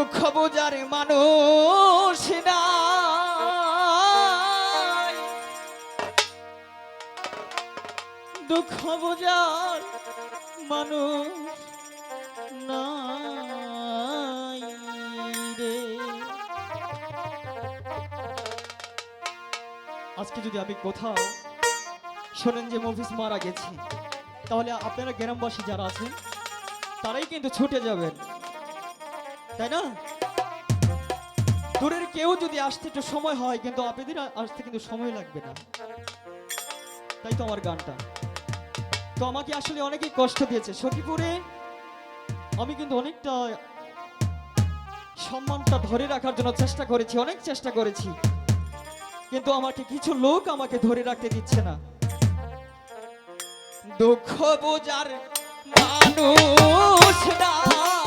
দুঃখ বোঝার মানুষ নাই। দুঃখ বোঝার মানুষ রে। আজকে যদি আমি কোথাও শোনেন যে মফিস মারা গেছে, তাহলে আপনারা গ্রামবাসী যারা আছেন, তারাই কিন্তু ছুটে যাবেন। তাই না? দূরের কেউ যদি আসতে একটু সময় হয়, কিন্তু আপনাদের আসতে কিন্তু সময় লাগবে না। তাই তো আমার গানটা। তো আমাকে আসলে অনেকেই কষ্ট দিয়েছে। সখীপুরে আমি কিন্তু অনেকটা সম্মানটা ধরে রাখার জন্য চেষ্টা করেছি, অনেক চেষ্টা করেছি। কিন্তু আমাকে কিছু লোক আমাকে ধরে রাখতে দিচ্ছে না। দুঃখ বোঝার মানুষ নাই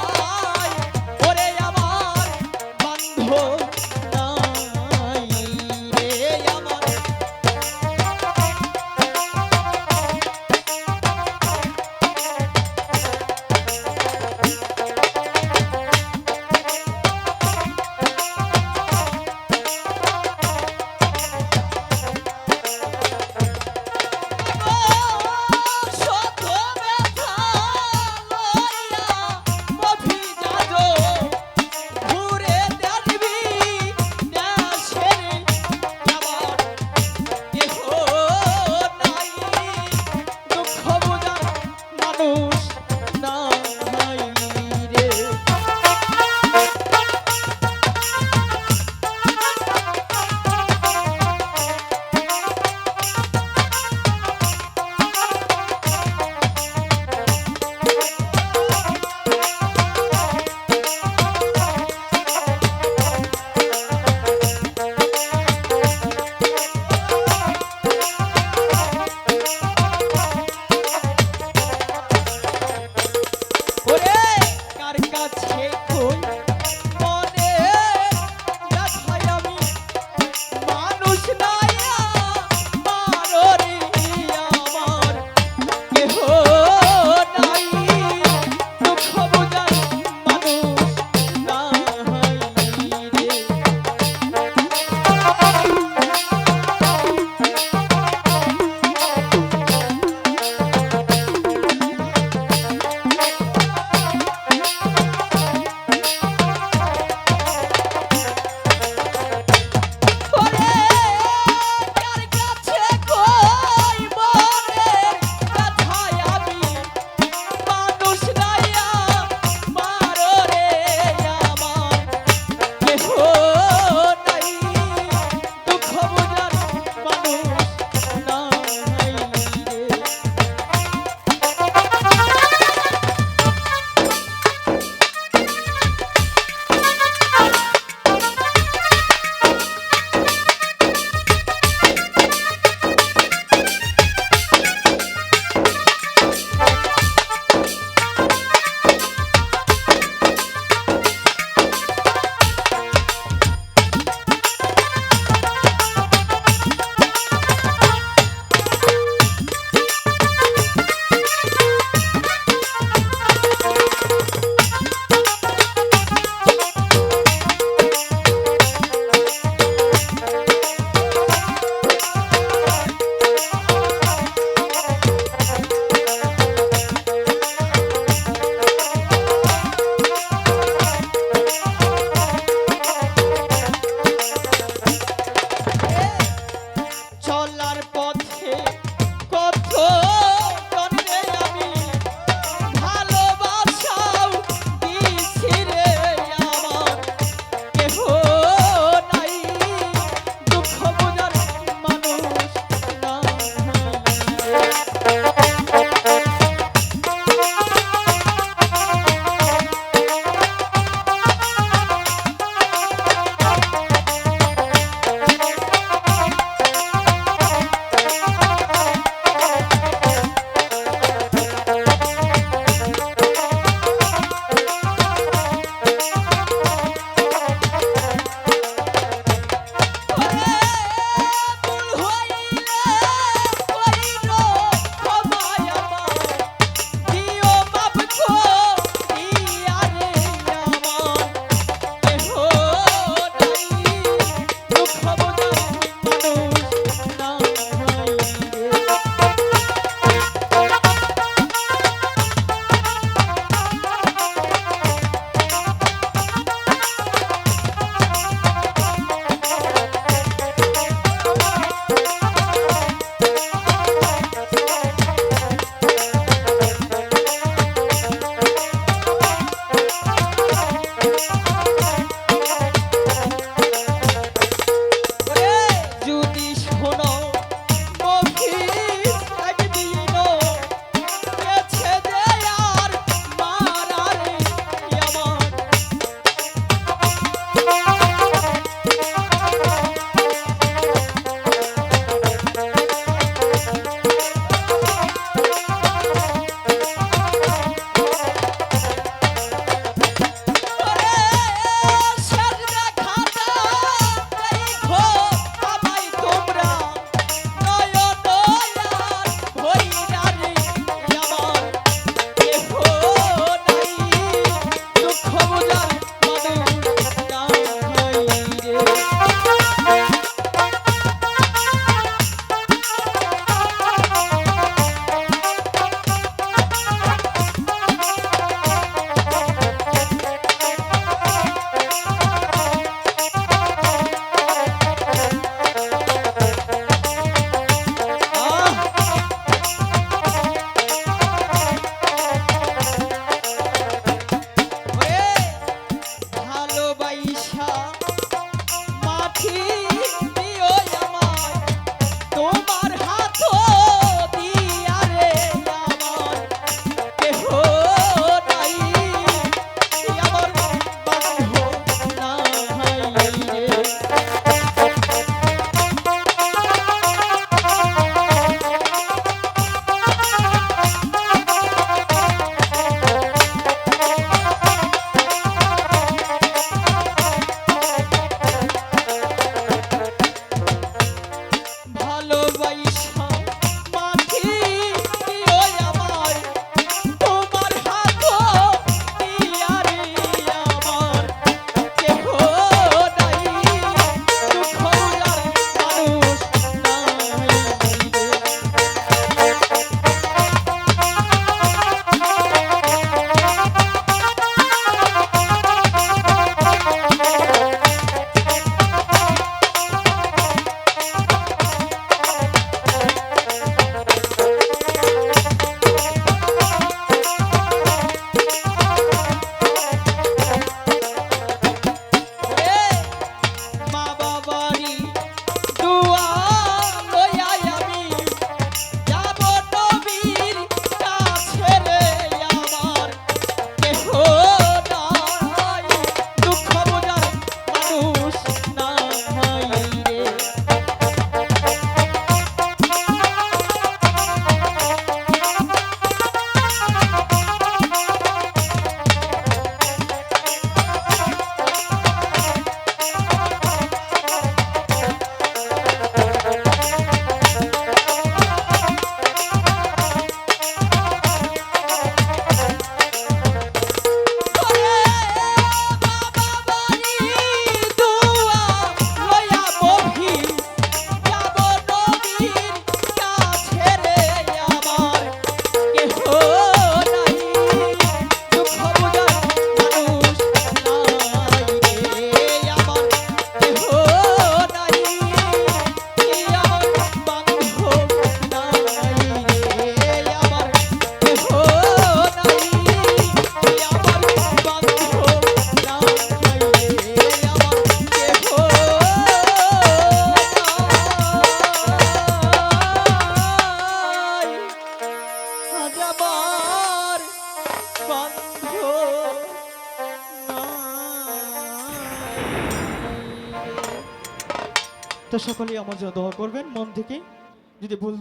তো সকলেই আমার জন্য দোয়া করবেন মন থেকে যদি ভুল